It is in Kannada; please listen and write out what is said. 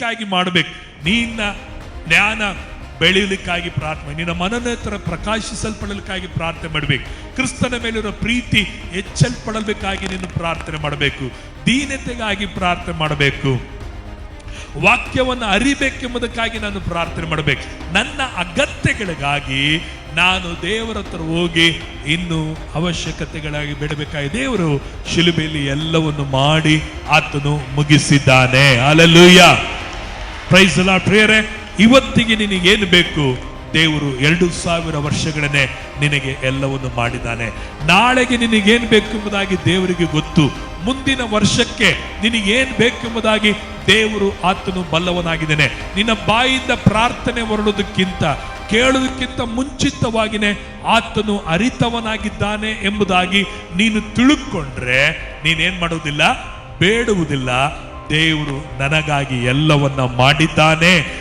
ಪ್ರೀತಿಗಾಗಿ ಮಾಡಬೇಕು. ನಿನ್ನ ಜ್ಞಾನ ಬೆಳೆಯಲಿಕ್ಕಾಗಿ ಪ್ರಾರ್ಥನೆ, ನಿನ್ನ ಮನನೇತರ ಪ್ರಕಾಶಿಸಲ್ಪಡಲಿಕ್ಕಾಗಿ ಪ್ರಾರ್ಥನೆ ಮಾಡಬೇಕು. ಕ್ರಿಸ್ತನ ಮೇಲಿರೋ ಪ್ರೀತಿ ಹೆಚ್ಚಲ್ಪಡಬೇಕಾಗಿ ನೀನು ಪ್ರಾರ್ಥನೆ ಮಾಡಬೇಕು. ದೀನತೆಗಾಗಿ ಪ್ರಾರ್ಥನೆ ಮಾಡಬೇಕು. ವಾಕ್ಯವನ್ನು ಅರಿಬೇಕೆಂಬುದಕ್ಕಾಗಿ ನಾನು ಪ್ರಾರ್ಥನೆ ಮಾಡಬೇಕು. ನನ್ನ ಅಗತ್ಯಗಳಿಗಾಗಿ ನಾನು ದೇವರ ಹತ್ರ ಹೋಗಿ ಇನ್ನು ಅವಶ್ಯಕತೆಗಳಾಗಿ ಬಿಡಬೇಕಾಗಿ ದೇವರು ಶಿಲುಬೆಯಲ್ಲಿ ಎಲ್ಲವನ್ನು ಮಾಡಿ ಆತನು ಮುಗಿಸಿದ್ದಾನೆ. ಅಲಲೂಯ ಪ್ರೈಸ್ ಅಲ್ಲ ಪ್ರಿಯರೇ, ಇವತ್ತಿಗೆ ನಿನಗೇನು ಬೇಕು? ದೇವರು ಎರಡು ಸಾವಿರ ವರ್ಷಗಳನ್ನೇ ನಿನಗೆ ಎಲ್ಲವನ್ನು ಮಾಡಿದ್ದಾನೆ. ನಾಳೆಗೆ ನಿನಗೇನು ಬೇಕು ಎಂಬುದಾಗಿ ದೇವರಿಗೆ ಗೊತ್ತು. ಮುಂದಿನ ವರ್ಷಕ್ಕೆ ನಿನಗೇನು ಬೇಕೆಂಬುದಾಗಿ ದೇವರು ಆತನು ಬಲ್ಲವನಾಗಿದ್ದಾನೆ. ನಿನ್ನ ಬಾಯಿಂದ ಪ್ರಾರ್ಥನೆ ಹೊರಡೋದಕ್ಕಿಂತ ಕೇಳೋದಕ್ಕಿಂತ ಮುಂಚಿತವಾಗಿನೇ ಆತನು ಅರಿತವನಾಗಿದ್ದಾನೆ ಎಂಬುದಾಗಿ ನೀನು ತಿಳುಕೊಂಡ್ರೆ ನೀನೇನು ಮಾಡೋದಿಲ್ಲ ಬೇಡುವುದಿಲ್ಲ. ದೇವರು ನನಗಾಗಿ ಎಲ್ಲವನ್ನ ಮಾಡಿದ್ದಾನೆ.